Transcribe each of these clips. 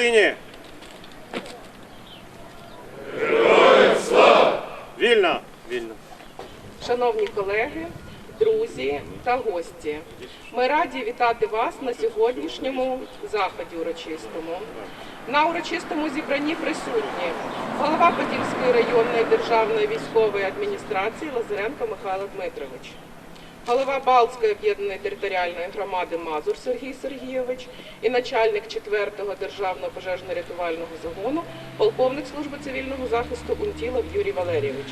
Україні! Героям слава! Вільно! Вільно! Шановні колеги, друзі та гості, ми раді вітати вас на сьогоднішньому заході урочистому. На урочистому зібранні присутні голова Подільської районної державної військової адміністрації Лазаренко Михайло Дмитрович, голова Балтської об'єднаної територіальної громади Мазур Сергій Сергійович і начальник 4-го державного пожежно-рятувального загону, полковник служби цивільного захисту Унтілов Юрій Валерійович.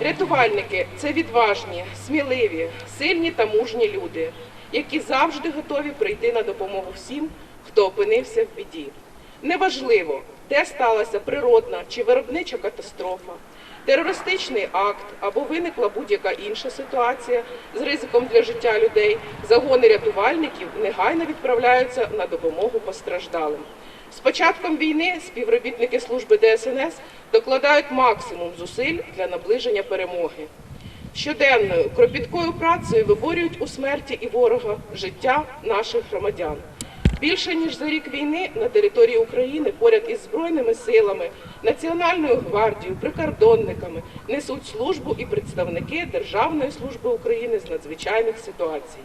Рятувальники це відважні, сміливі, сильні та мужні люди, які завжди готові прийти на допомогу всім, хто опинився в біді. Неважливо, де сталася природна чи виробнича катастрофа, терористичний акт або виникла будь-яка інша ситуація з ризиком для життя людей, загони рятувальників негайно відправляються на допомогу постраждалим. З початком війни співробітники служби ДСНС докладають максимум зусиль для наближення перемоги. Щоденною кропіткою працею виборюють у смерті і ворога життя наших громадян. Більше ніж за рік війни на території України поряд із збройними силами, Національною гвардією, прикордонниками несуть службу і представники Державної служби України з надзвичайних ситуацій.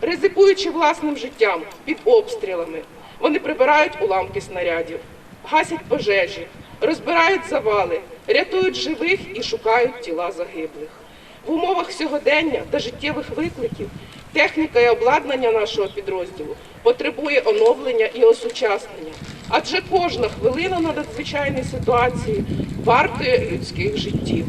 Ризикуючи власним життям під обстрілами, вони прибирають уламки снарядів, гасять пожежі, розбирають завали, рятують живих і шукають тіла загиблих. В умовах сьогодення та життєвих викликів техніка і обладнання нашого підрозділу потребує оновлення і осучаснення, адже кожна хвилина на надзвичайній ситуації вартує людських життів.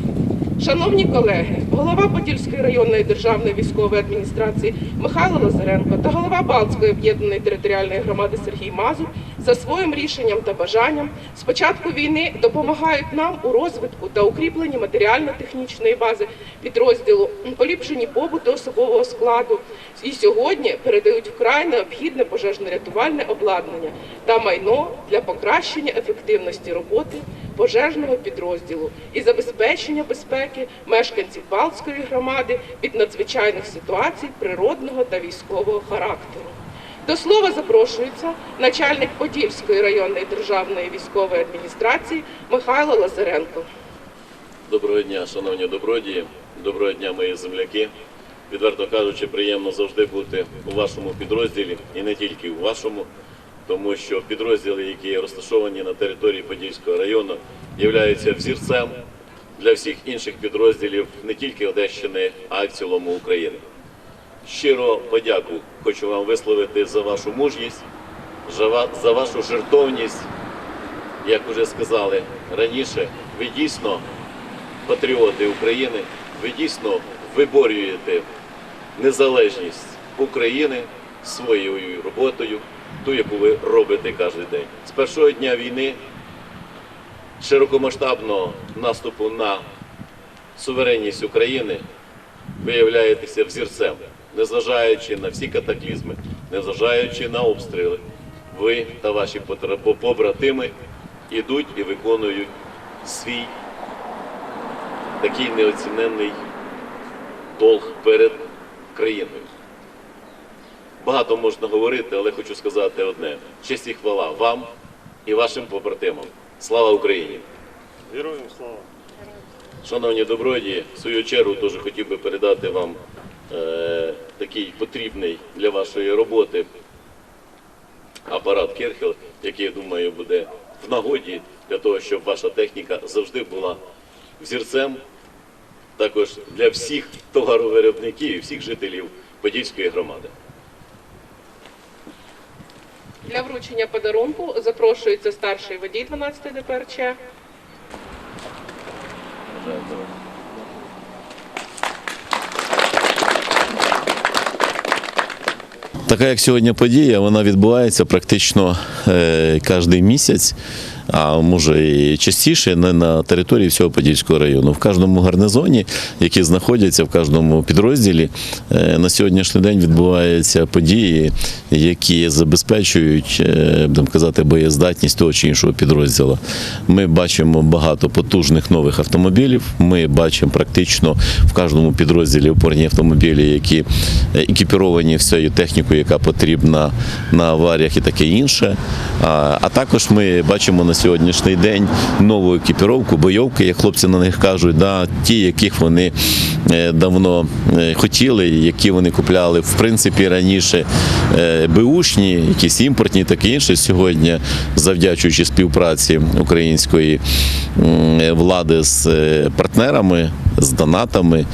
Шановні колеги, голова Подільської районної державної військової адміністрації Михайло Лазаренко та голова Балтської об'єднаної територіальної громади Сергій Мазур за своїм рішенням та бажанням з початку війни допомагають нам у розвитку та укріпленні матеріально-технічної бази підрозділу, поліпшенні побуту особового складу. І сьогодні передають вкрай необхідне пожежно-рятувальне обладнання та майно для покращення ефективності роботи пожежного підрозділу і забезпечення безпеки мешканців Балтської громади від надзвичайних ситуацій природного та військового характеру. До слова запрошується начальник Подільської районної державної військової адміністрації Михайло Лазаренко. Доброго дня, шановні добродії, доброго дня, мої земляки. Відверто кажучи, приємно завжди бути у вашому підрозділі і не тільки у вашому, тому що підрозділи, які розташовані на території Подільського району, являються взірцем для всіх інших підрозділів не тільки Одещини, а й в цілому України. Щиро подяку хочу вам висловити за вашу мужність, за вашу жертовність. Як вже сказали раніше, ви дійсно патріоти України, ви дійсно виборюєте незалежність України своєю роботою, ту, яку ви робите кожен день. З першого дня війни широкомасштабного наступу на суверенність України ви являєтеся взірцем, незважаючи на всі катаклізми, незважаючи на обстріли. Ви та ваші побратими ідуть і виконують свій такий неоціненний долг перед країною. Багато можна говорити, але хочу сказати одне: честь і хвала вам і вашим побратимам. Слава Україні! Героям слава! Шановні добродії, в свою чергу теж хотів би передати вам е, такий потрібний для вашої роботи апарат Керхел, який, я думаю, буде в нагоді для того, щоб ваша техніка завжди була взірцем також для всіх товаровиробників і всіх жителів Подільської громади. Для вручення подарунку запрошується старший водій 12 ДПРЧ. Така як сьогодні подія, вона відбувається практично е, кожен місяць. А може і частіше не на території всього Подільського району. В кожному гарнизоні, які знаходяться в кожному підрозділі, е, на сьогоднішній день відбуваються події, які забезпечують, е, будемо казати, боєздатність того чи іншого підрозділу. Ми бачимо багато потужних нових автомобілів. Ми бачимо практично в кожному підрозділі опорні автомобілі, які е, екіпіровані всією технікою, яка потрібна на аваріях і таке інше. А, а також ми бачимо на сьогоднішній день нову екіпіровку, бойовки, як хлопці на них кажуть, да, ті, яких вони е, давно е, хотіли, які вони купляли в принципі раніше е, беушні, якісь імпортні, таке інше. Сьогодні, завдячуючи співпраці української влади з партнерами, з донатами.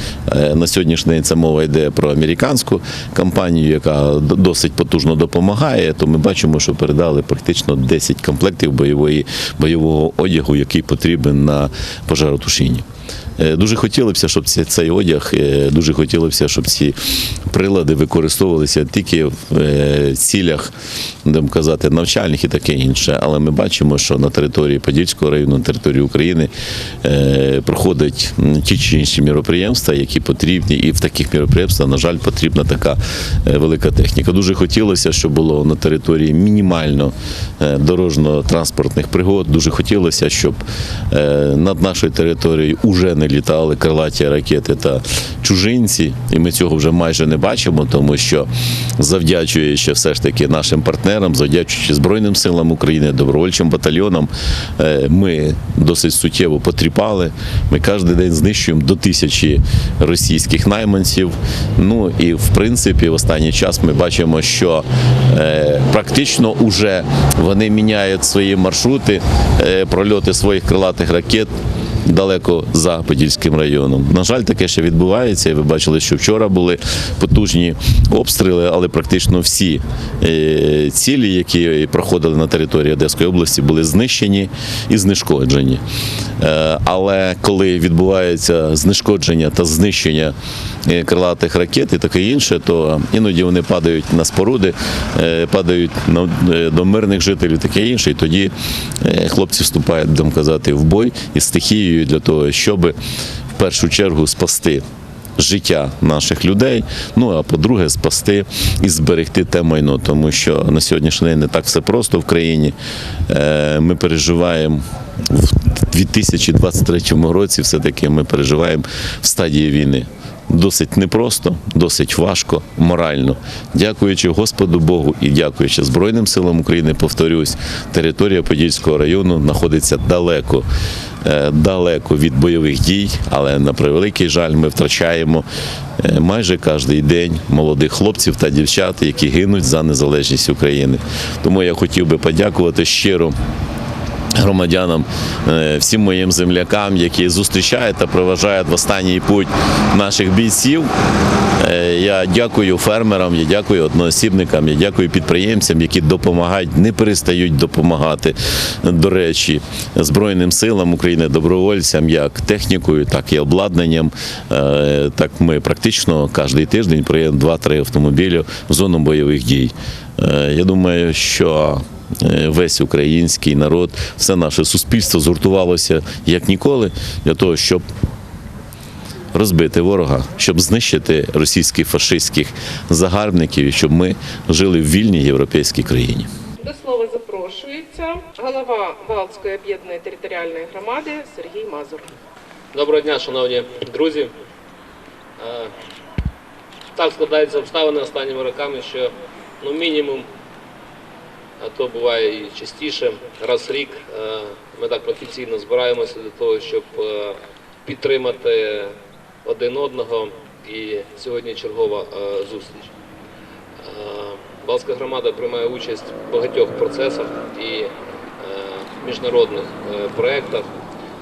На сьогоднішній день це мова йде про американську компанію, яка досить потужно допомагає. То ми бачимо, що передали практично 10 комплектів бойової, бойового одягу, який потрібен на пожаротушінні. Е, Дуже хотілося б, щоб цей, одяг, е, дуже хотілося щоб ці прилади використовувалися тільки в е, цілях, будемо казати, навчальних і таке інше. Але ми бачимо, що на території Подільського району, на території України проходять ті чи інші міроприємства, які потрібні, і в таких міроприємствах, на жаль, потрібна така велика техніка. Дуже хотілося, щоб було на території мінімально дорожньо-транспортних пригод. Дуже хотілося, щоб над нашою територією уже не літали крилаті ракети та чужинці, і ми цього вже майже не бачимо, тому що завдячуючи все ж таки нашим партнерам, завдячуючи Збройним силам України, добровольчим батальйонам, е, ми досить суттєво потріпали. Ми кожен день знищуємо до тисячі російських найманців. Ну і в принципі, в останній час ми бачимо, що е, практично уже вони міняють свої маршрути, е, прольоти своїх крилатих ракет далеко за Подільським районом. На жаль, таке ще відбувається. Ви бачили, що вчора були потужні обстріли, але практично всі е, цілі, які проходили на території Одеської області, були знищені і знешкоджені. Е, Але коли відбувається знешкодження та знищення е, крилатих ракет і таке інше, то іноді вони падають на споруди, падають до мирних жителів, таке інше. І тоді хлопці вступають, будемо казати, в бой із стихією для того, щоб в першу чергу спасти. Життя наших людей, ну а по-друге, спасти і зберегти те майно, тому що на сьогоднішній день не так все просто в країні. Е, Ми переживаємо в 2023 році, все-таки ми переживаємо в стадії війни. Досить непросто, досить важко, морально. Дякуючи Господу Богу і дякуючи Збройним силам України, повторюсь, територія Подільського району знаходиться далеко, далеко від бойових дій, але на превеликий жаль, ми втрачаємо е, майже кожен день молодих хлопців та дівчат, які гинуть за незалежність України. Тому я хотів би подякувати щиро громадянам, е, всім моїм землякам, які зустрічають та проважають в останній путь наших бійців. Е, Я дякую фермерам, я дякую одноосібникам, я дякую підприємцям, які допомагають, не перестають допомагати. До речі, Збройним силам України, добровольцям, як технікою, так і обладнанням. Е, Так ми практично кожен тиждень приїдемо 2-3 автомобілі в зону бойових дій. Я думаю, що весь український народ, все наше суспільство згуртувалося як ніколи для того, щоб розбити ворога, щоб знищити російських фашистських загарбників і щоб ми жили в вільній європейській країні. До слова запрошується голова Балтської об'єднаної територіальної громади Сергій Мазур. Доброго дня, шановні друзі. Е, Так складаються обставини останніми роками, що ну, мінімум, а то буває і частіше, раз в рік е, ми так офіційно збираємося для того, щоб е, підтримати один одного. І сьогодні чергова е, зустріч. Балтська громада приймає участь в багатьох процесах і міжнародних проєктах.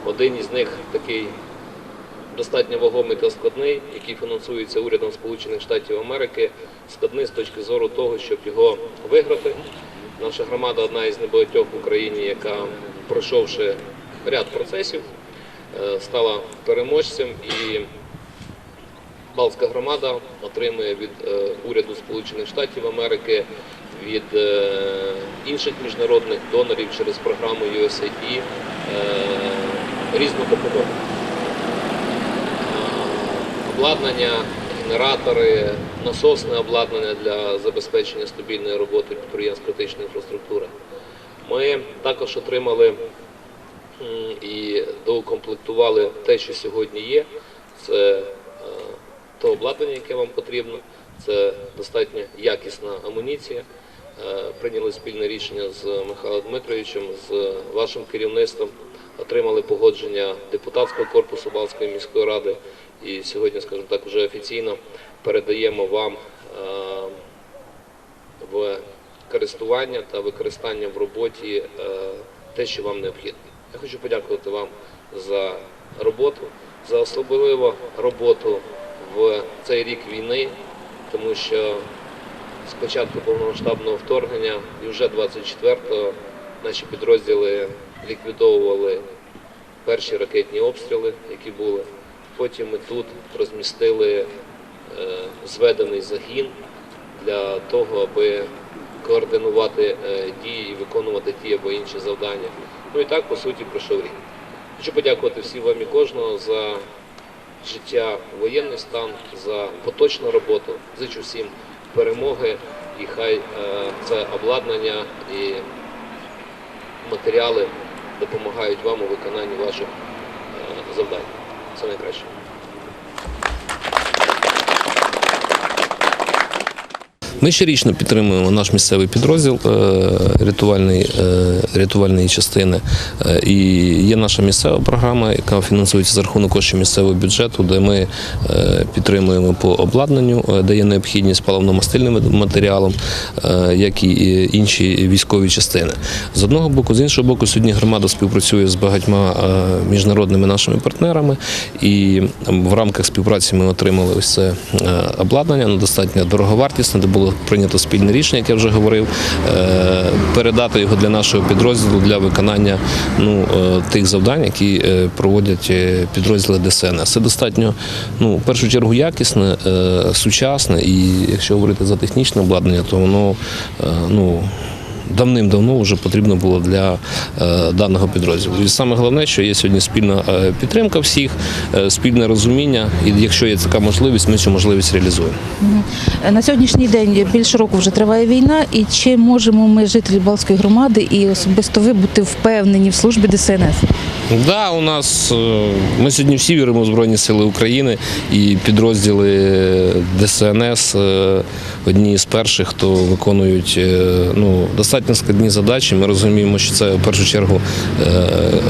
Один із них такий достатньо вагомий та складний, який фінансується урядом Сполучених Штатів Америки, складний з точки зору того, щоб його виграти. Наша громада одна із небагатьох в Україні, яка, пройшовши ряд процесів, е, стала переможцем і Балтська громада отримує від е, уряду Сполучених Штатів Америки від е, інших міжнародних донорів через програму USAID різну допомогу. Обладнання, генератори, насосне обладнання для забезпечення стабільної роботи підприємств критичної інфраструктури. Ми також отримали і доукомплектували те, що сьогодні є. Це е, те обладнання, яке вам потрібно, це достатньо якісна амуніція. Е, Прийняли спільне рішення з Михайлом Дмитровичем, з вашим керівництвом, отримали погодження депутатського корпусу Балтської міської ради. І сьогодні, скажімо так, вже офіційно передаємо вам е, в користування та використання в роботі е, те, що вам необхідно. Я хочу подякувати вам за роботу, за особливо роботу в цей рік війни, тому що з початку повномасштабного вторгнення і вже 24-го наші підрозділи ліквідовували перші ракетні обстріли, які були. Потім ми тут розмістили е, зведений загін для того, аби координувати е, дії і виконувати ті або інші завдання. Ну і так, по суті, пройшов рік. Хочу подякувати всім вам і кожного за життя, воєнний стан, за поточну роботу. Зичу всім перемоги і хай е, це обладнання і матеріали допомагають вам у виконанні ваших е, завдань. Це найкраще. Ми щорічно підтримуємо наш місцевий підрозділ е, рятувальної, е, рятувальної частини. Е, І є наша місцева програма, яка фінансується за рахунок коштів місцевого бюджету, де ми підтримуємо по обладнанню, де є необхідність паливно-мастильним матеріалом, як і інші військові частини. З одного боку, з іншого боку, сьогодні громада співпрацює з багатьма міжнародними нашими партнерами, і в рамках співпраці ми отримали ось це обладнання, достатньо дороговартісне, де було прийнято спільне рішення, як я вже говорив, е, передати його для нашого підрозділу для виконання ну, е, тих завдань, які е, проводять підрозділи ДСНС. Це достатньо, ну, в першу чергу, якісне, сучасне, і якщо говорити за технічне обладнання, то воно ну, давним-давно вже потрібно було для е, даного підрозділу. І саме головне, що є сьогодні спільна е, підтримка всіх, е, спільне розуміння, і якщо є така можливість, ми цю можливість реалізуємо. На сьогоднішній день більше року вже триває війна, і чи можемо ми, жителі Балтської громади, і особисто ви бути впевнені в службі ДСНС? Да, у нас е, ми сьогодні всі віримо в Збройні Сили України і підрозділи ДСНС е, одні з перших, хто виконують е, ну, достатньо складні задачі. Ми розуміємо, що це в першу чергу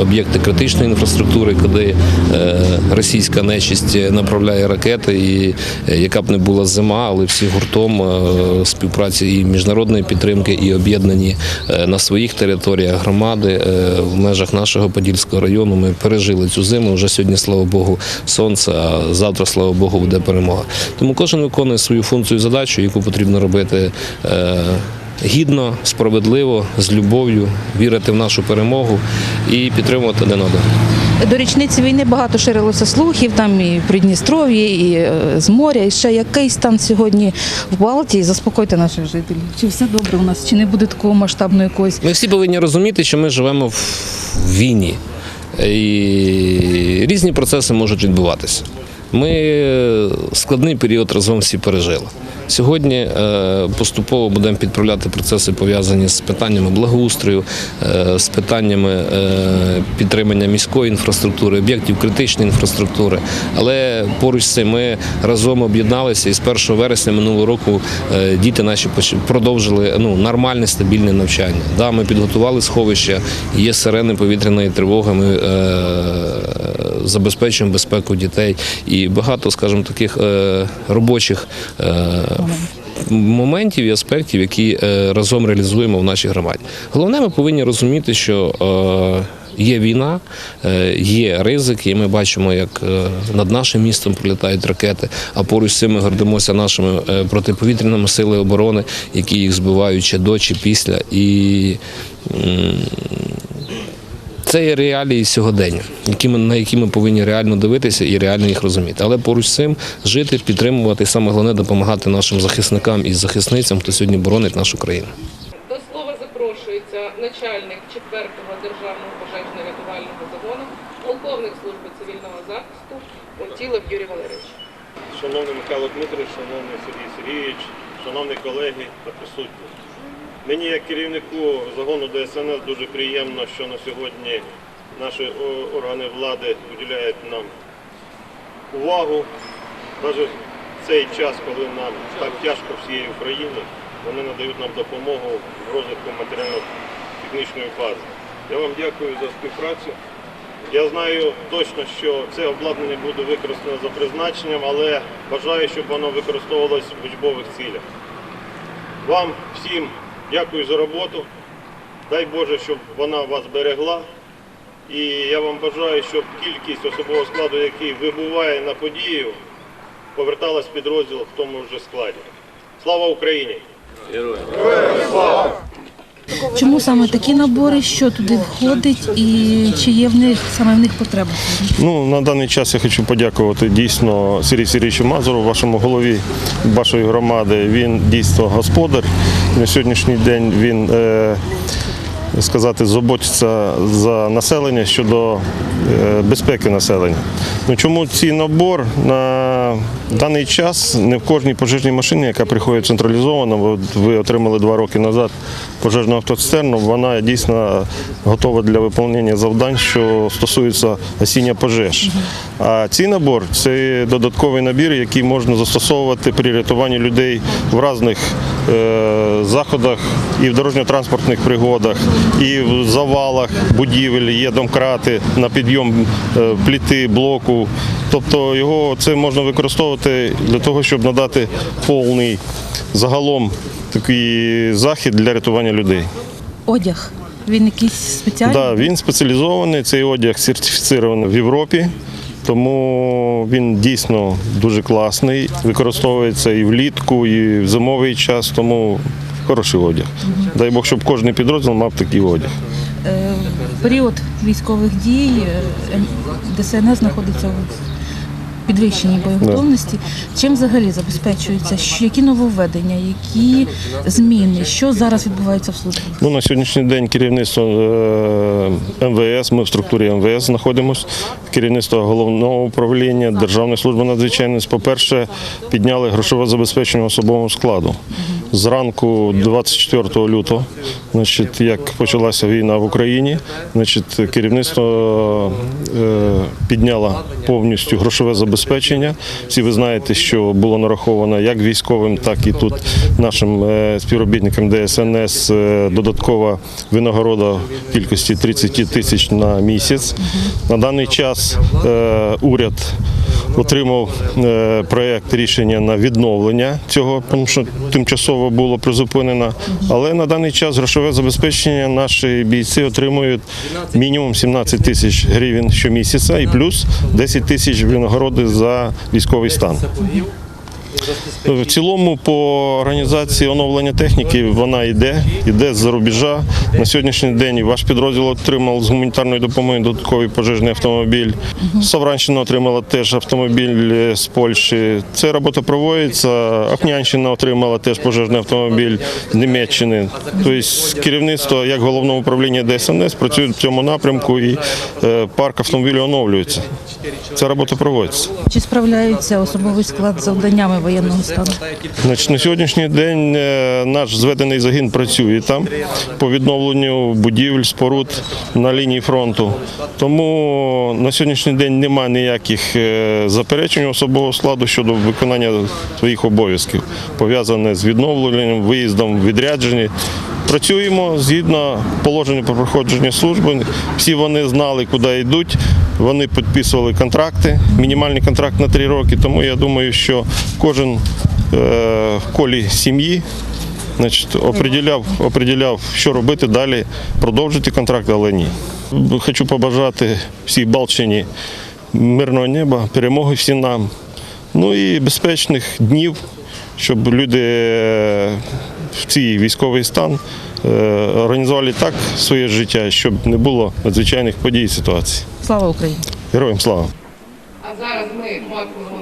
об'єкти критичної інфраструктури, куди російська нечисть направляє ракети, і яка б не була зима, але всі гуртом співпраці і міжнародної підтримки, і об'єднані на своїх територіях громади в межах нашого Подільського району. Ми пережили цю зиму. Вже сьогодні, слава Богу, сонце, а завтра, слава Богу, буде перемога. Тому кожен виконує свою функцію і задачу, яку потрібно робити. е, Гідно, справедливо, з любов'ю, вірити в нашу перемогу і підтримувати один одного. До річниці війни багато ширилося слухів, там і в Придністров'ї, і е, з моря. І ще який стан сьогодні в Балтії? Заспокойте наших жителів. Чи все добре у нас? Чи не буде такого масштабного якогось? Ми всі повинні розуміти, що ми живемо в війні. І різні процеси можуть відбуватися. Ми складний період разом всі пережили. Сьогодні е, поступово будемо підправляти процеси, пов'язані з питаннями благоустрою, е, з питаннями е, підтримання міської інфраструктури, об'єктів критичної інфраструктури. Але поруч з цим ми разом об'єдналися і з 1 вересня минулого року діти наші продовжили ну, нормальне стабільне навчання. Да, ми підготували сховища, є сирени повітряної тривоги. Ми забезпечуємо безпеку дітей і багато, скажімо, таких робочих. Моментів і аспектів, які е, разом реалізуємо в нашій громаді. Головне, ми повинні розуміти, що е, є війна, е, є ризики, і ми бачимо, як над нашим містом прилітають ракети, а поруч з ми гордимося нашими протиповітряними силами оборони, які їх збивають чи до, чи після. І Це є реалії сьогодення, які ми, на які ми повинні реально дивитися і реально їх розуміти. Але поруч з цим жити, підтримувати, і саме головне допомагати нашим захисникам і захисницям, хто сьогодні боронить нашу країну. До слова запрошується начальник 4-го державного пожежно-рятувального загону, полковник служби цивільного захисту Унтілов Юрій Валерійович. Шановний Михайло Дмитрович, шановний Сергій Сергійович, шановні колеги та присутні. Мені як керівнику загону ДСНС дуже приємно, що на сьогодні наші органи влади уділяють нам увагу. Навіть в цей час, коли нам так тяжко всієї України, вони надають нам допомогу в розвитку матеріально-технічної бази. Я вам дякую за співпрацю. Я знаю точно, що це обладнання буде використано за призначенням, але бажаю, щоб воно використовувалось в учбових цілях. Вам всім дякую за роботу. Дай Боже, щоб вона вас берегла. І я вам бажаю, щоб кількість особового складу, який вибуває на подію, поверталась в підрозділ в тому ж складі. Слава Україні! Героям. Чому саме такі набори, що туди входить, і чи є в них саме в них потреба? Ну, на даний час я хочу подякувати дійсно Сергію Сергійовичу Мазуру, вашому голові вашої громади. Він дійсно господар. На сьогоднішній день він е, сказати, заботиться за населення щодо е, безпеки населення. Ну, чому цей набор на даний час не в кожній пожежній машині, яка приходить централізовано, ви отримали два роки назад пожежну автоцистерну, вона дійсно готова для виконання завдань, що стосуються гасіння пожеж. А цей набор це додатковий набір, який можна застосовувати при рятуванні людей в різних заходах і в дорожньо-транспортних пригодах, і в завалах будівель, є домкрати на підйом е, пліти, блоку. Тобто його це можна використовувати для того, щоб надати повний загалом такий захід для рятування людей. Одяг. Він якийсь спеціальний? Да, він спеціалізований, цей одяг сертифіцірований в Європі, тому він дійсно дуже класний. Використовується і влітку, і в зимовий час, тому хороший одяг. Дай Бог, щоб кожен підрозділ мав такий одяг. Е, період військових дій е, ДСНС знаходиться у підвищеній боєготовності. Чим взагалі забезпечується? Які нововведення, які зміни? Що зараз відбувається в службі? Ну, на сьогоднішній день керівництво е, МВС, ми в структурі МВС знаходимося, керівництво головного управління, Державної служби надзвичайності, по-перше, підняли грошове забезпечення особового складу. Зранку 24 лютого, значить, як почалася війна в Україні, значить, керівництво е, підняло повністю грошове забезпечення. Всі ви знаєте, що було нараховано як військовим, так і тут нашим е, співробітникам ДСНС е, додаткова винагорода в кількості 30 тисяч на місяць. На даний час е, уряд отримав проєкт рішення на відновлення цього, тому що тимчасово було призупинено. Але на даний час грошове забезпечення наші бійці отримують мінімум 17 тисяч гривень щомісяця і плюс 10 тисяч винагороди за військовий стан. В цілому по організації оновлення техніки вона йде, йде з-за рубежа. На сьогоднішній день ваш підрозділ отримав з гуманітарної допомоги додатковий пожежний автомобіль. Савранщина отримала теж автомобіль з Польщі. Ця робота проводиться. Охнянщина отримала теж пожежний автомобіль з Німеччини. Тобто керівництво як головного управління ДСНС працює в цьому напрямку і е, парк автомобілів оновлюється. Ця робота проводиться. Чи справляється особовий склад завданнями воєнного стану? Значить, на сьогоднішній день е, наш зведений загін працює там по відновленню будівель, споруд на лінії фронту. Тому на сьогоднішній день немає ніяких е, заперечень особового складу щодо виконання своїх обов'язків, пов'язаних з відновленням, виїздом, відрядженні. Працюємо згідно положення про проходження служби. Всі вони знали, куди йдуть. Вони підписували контракти, мінімальний контракт на три роки. Тому я думаю, що кожен е, в колі сім'ї определяв, що робити далі, продовжити контракт, але ні. Хочу побажати всій Балчині мирного неба, перемоги всім нам. Ну і безпечних днів, щоб люди е, в цей військовий стан е, організували так своє життя, щоб не було надзвичайних подій і ситуацій. Слава Україні! Героям слава! А зараз ми матимемо